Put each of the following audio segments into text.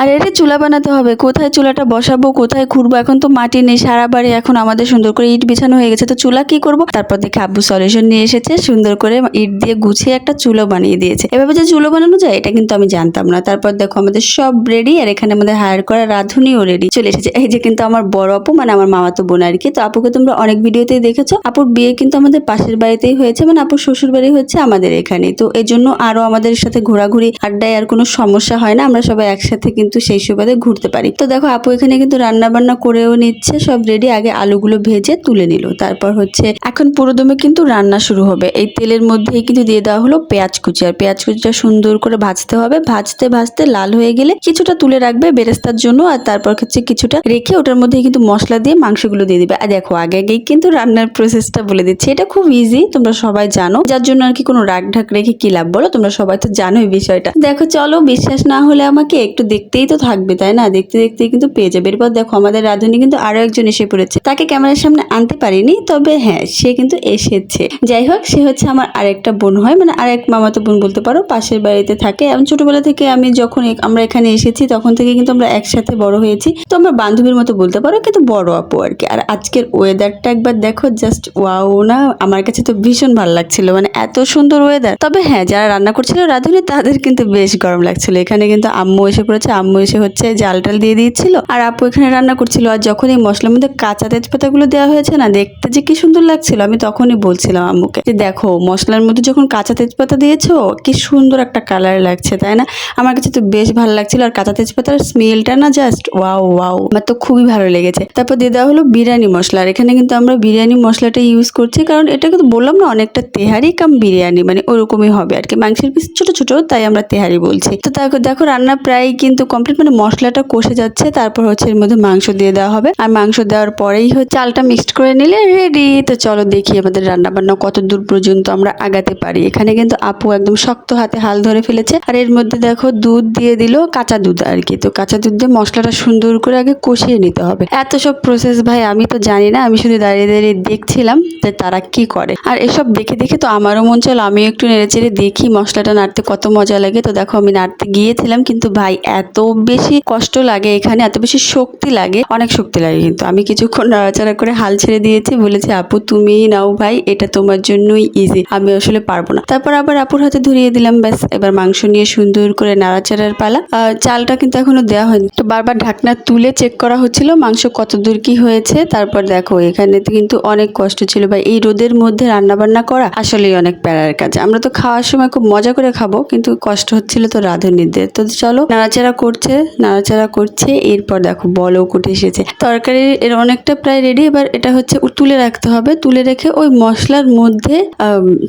আর এটা চুলা বানাতে হবে। কোথায় চুলাটা বসাবো, কোথায় খুঁড়বো? এখন তো মাটি নেই, সারা বাড়ি এখন আমাদের সুন্দর করে ইট বিছানো হয়ে গেছে। তো চুলা কি করব? তারপর দেখে আব্বু সলিউশন নিয়ে এসেছে, সুন্দর করে ইট দিয়ে গুছিয়ে একটা চুলো বানিয়ে দিয়েছে। এভাবে যে চুলো বানানো যায়, এটা কিন্তু আমি জানতাম না। তারপর দেখো, আমাদের সব রেডি আর এখানে আমাদের হায়ার করা রাঁধুনিও রেডি চলে এসেছে। এই যে কিন্তু আমার বড় আপু মানে আমার মামাতো বোন আর কি। তো আপুকে তোমরা অনেক ভিডিওতেই দেখেছ। আপুর বিয়ে কিন্তু আমাদের পাশের বাড়িতেই হয়েছে মানে আপুর শ্বশুর বাড়ি হচ্ছে আমাদের এখানে। তো এই জন্য আরও আমাদের সাথে ঘোরাঘুরি, আড্ডায় আর কোনো সমস্যা হয় না। আমরা সবাই একসাথে কিন্তু সেই সুবাদে ঘুরতে পারি। তো দেখো, আপু এখানে কিন্তু রান্না বান্না করেও নিচ্ছে, সব রেডি আগে আলুগুলো ভেজে তুলে নিল। তারপর হচ্ছে, এখন পুরোদমে কিন্তু রান্না শুরু হবে। এই তেলের মধ্যেই কিন্তু দিয়ে দেওয়া হলো পেঁয়াজ কুচি। আর পেঁয়াজ কুচিটা সুন্দর করে ভাজতে হবে। ভাজতে ভাজতে লাল হয়ে গেলে কিছুটা তুলে রাখবে বেরেস্তার জন্য আর তারপর হচ্ছে কিছুটা রেখে ওটার মধ্যে কিন্তু মশলা দিয়ে মাংসগুলো দিয়ে দিবে। আর দেখো, আগে আগেই কিন্তু রান্নার প্রসেসটা বলে দিচ্ছি। এটা খুব ইজি তোমরা সবাই জানো। যার জন্য আর কি কোনো রাগ ঢাক রেখে কি লাভ বলো? তোমরা সবাই তো জানোই বিষয়টা। দেখো, চলো, বিশ্বাস না হলে আমাকে একটু দেখতেই তো থাকবে, তাই না? দেখতে দেখতে কিন্তু পেয়ে যাবে। এরপর দেখো, আমাদের রাধুনি কিন্তু আরও একজন এসে পড়েছে। তাকে ক্যামেরার সামনে আনতে পারিনি, তবে হ্যাঁ সে কিন্তু এসেছে। যাই হোক, সে হচ্ছে আমার আরেকটা বোন হয় মানে আরেক মামাতো বোন বলতে পারো, পাশের বাড়িতে থাকে। এবং ছোটবেলা থেকে আমি যখন আমরা এখানে এসেছি, তখন থেকে কিন্তু আমরা একসাথে বড় হয়েছি। তো আমরা বান্ধবীর মতো বলতে পারো, কিন্তু বড় আপু আর কি। আর আজকের ওয়েদারটা একবার দেখো জাস্ট ওয়াও না, আমার কাছে তো ভীষণ ভালো লাগছিল। মানে এত সুন্দর ওয়েদার তবে হ্যাঁ যারা রান্না করছিল রাঁধুনি, তাদের কিন্তু বেশ গরম লাগছিল। এখানে কিন্তু আম্মু এসে পড়েছে, আম্মু এসে হচ্ছে জাল টাল দিয়ে দিচ্ছিল। আর আপু এখানে রান্না করছিল। আর যখন এই মশলার মধ্যে কাঁচা তেজপাতাগুলো দেওয়া হয়েছে না, দেখতে যে কি সুন্দর লাগছিল, আমি তখনই বলছিলাম আম্মুকে যে দেখো, মশলার মধ্যে যখন কাঁচা তেজপাতা দিয়েছ, কি সুন্দর একটা কালার লাগছে, তাই না? আমার কাছে তো বেশ ভালো লাগছিল। আর কাঁচা তেজপাতার স্মেলটা না জাস্ট ওয়াও ওয়াও আমার তো খুবই ভালো লেগেছে। তারপর দিয়ে দেওয়া হলো বিরিয়ানি মশলা। আর এখানে কিন্তু আমরা বিরিয়ানি মশলাটা ইউজ করছি, কারণ এটা কিন্তু বললাম না, অনেকটা তেহারি কাম বিরিয়ানি মানে ওরকমই হবে আর কি। মাংসের পিস ছোট ছোট, তাই আমরা তেহারি বলছি। তো দেখো, রান্না প্রায় কিন্তু কমপ্লিট মানে মশলাটা কষে যাচ্ছে, তারপর হচ্ছে এর মধ্যে মাংস দিয়ে দেওয়া হবে। আর মাংস দেওয়ার পরেই হচ্ছে চালটা মিক্সড করে নিলে রেডি তো চলো দেখি আমাদের রান্না বান্না কত দূর পর্যন্ত আমরা আগাতে পারি। এখানে কিন্তু আপু একদম শক্ত হাতে হাল ধরে ফেলেছে। আর এর মধ্যে দেখো দুধ দিয়ে দিল কাঁচা দুধ আর কি। তো কাঁচা দুধ দিয়ে মশলাটা সুন্দর করে আগে কষিয়ে নিতে হবে। এত সব প্রসেস ভাই, আমি তো জানি না, আমি শুধু দাঁড়িয়ে দাঁড়িয়ে দেখছিলাম যে তারা কি করে। আর এসব দেখে দেখে তো আমারও মন চল আমি একটু নেড়ে চেড়ে দেখি মশলাটা নাড়তে কত মজা লাগে। তো দেখো আমি নাড়তে গিয়েছিলাম, কিন্তু ভাই এত বেশি কষ্ট লাগে এখানে, এত বেশি শক্তি লাগে, অনেক শক্তি লাগে কিন্তু। আমি কিছুক্ষণ নাড়াচাড়া করে হাল ছেড়ে দিয়েছি, বলেছি, আপু, তুমিই নাও ভাই, এটা তোমার জন্যই ইজি আমি আসলে পারব না। তারপর আবার আপুর হাতে ধরিয়ে দিলাম, ব্যাস, এবার মাংস নিয়ে সুন্দর করে নাড়াচাড়ার পালা। চালটা কিন্তু এখনও দেওয়া হয়নি। তো বারবার ঢাকনা তুলে চেক করা হচ্ছিল, মাংস কত দূর কি হয়েছে। তারপর দেখো, এখানে কিন্তু অনেক কষ্ট ছিল। ভাই, এই রোদের মধ্যে রান্না বান্না করা আসলেই অনেক প্যারার কাজ। আমরা তো খাওয়ার সময় খুব মজা করে খাব, কিন্তু কষ্ট হচ্ছিল তো রাঁধুনিদের। তো চলো, নাড়াচাড়া করছে, নাড়াচাড়া করছে, এরপর দেখো বলও কুটে এসেছে। তরকারি এর অনেকটা প্রায় রেডি এবার এটা হচ্ছে তুলে রাখতে হবে, তুলে রেখে ওই মশলার মধ্যে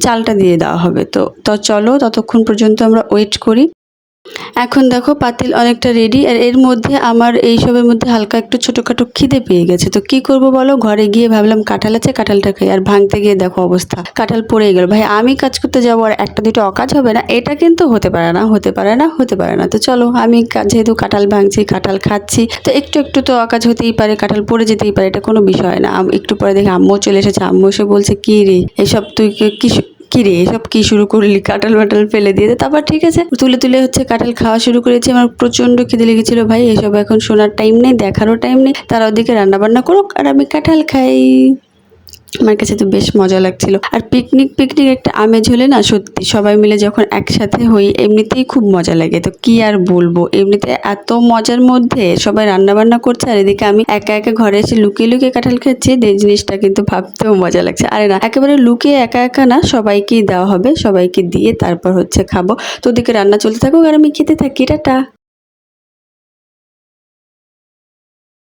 চালটা দিয়ে দেওয়া হবে। তো তো চলো, ততক্ষণ পর্যন্ত আমরা ওয়েট করি। এখন দেখো পাতিল অনেকটা রেডি আর এর মধ্যে আমার এই সবের মধ্যে হালকা একটু ছোটোখাটো খিদে পেয়ে গেছে। তো কি করব বলো? ঘরে গিয়ে ভাবলাম কাঁঠাল আছে, কাঁঠালটা খাই। আর ভাঙতে গিয়ে দেখো অবস্থা, কাঁঠাল পড়েই গেল। ভাই, আমি কাজ করতে যাব আর একটা দুটো অকাজ হবে না? এটা কিন্তু হতে পারে না, হতে পারে না, হতে পারে না। তো চলো, আমি যেহেতু কাঁঠাল ভাঙছি, কাঁঠাল খাচ্ছি, তো একটু একটু তো অকাজ হতেই পারে, কাঁঠাল পড়ে যেতেই পারে, এটা কোনো বিষয় না। একটু পরে দেখি আম্মু চলে এসেছে। আম্মু এসে বলছে, কি রে, এসব তুই কি- কি শু- কি রে এসব কি শুরু করলি? কাঁঠাল মাটাল ফেলে দিয়ে। তারপর ঠিক আছে, তুলে তুলে হচ্ছে কাঁঠাল খাওয়া শুরু করেছি। আমার প্রচণ্ড খিদে লেগেছিল ভাই। এসব এখন শোনার টাইম নেই, দেখারও টাইম নেই। তারা ওদিকে রান্না বান্না করুক আর আমি কাঁঠাল খাই। আমার কাছে তো বেশ মজা লাগছিল। আর পিকনিক পিকনিক একটা আমেজ হলে না সত্যি সবাই মিলে যখন একসাথে হই, এমনিতেই খুব মজা লাগে। তো কি আর বলব? এমনিতে এত মজার মধ্যে সবাই রান্না বান্না করছে, আর এদিকে আমি একা একা ঘরে এসে লুকিয়ে লুকিয়ে কাঁঠাল খাচ্ছি এই জিনিসটা কিন্তু ভাবতেও মজা লাগছে। আরে না, একেবারে লুকিয়ে একা একা না সবাইকেই দেওয়া হবে, সবাইকে দিয়ে তারপর হচ্ছে খাব। তো ওদিকে রান্না চলতে থাকুক, আর আমি খেতে থাকি। টাটা।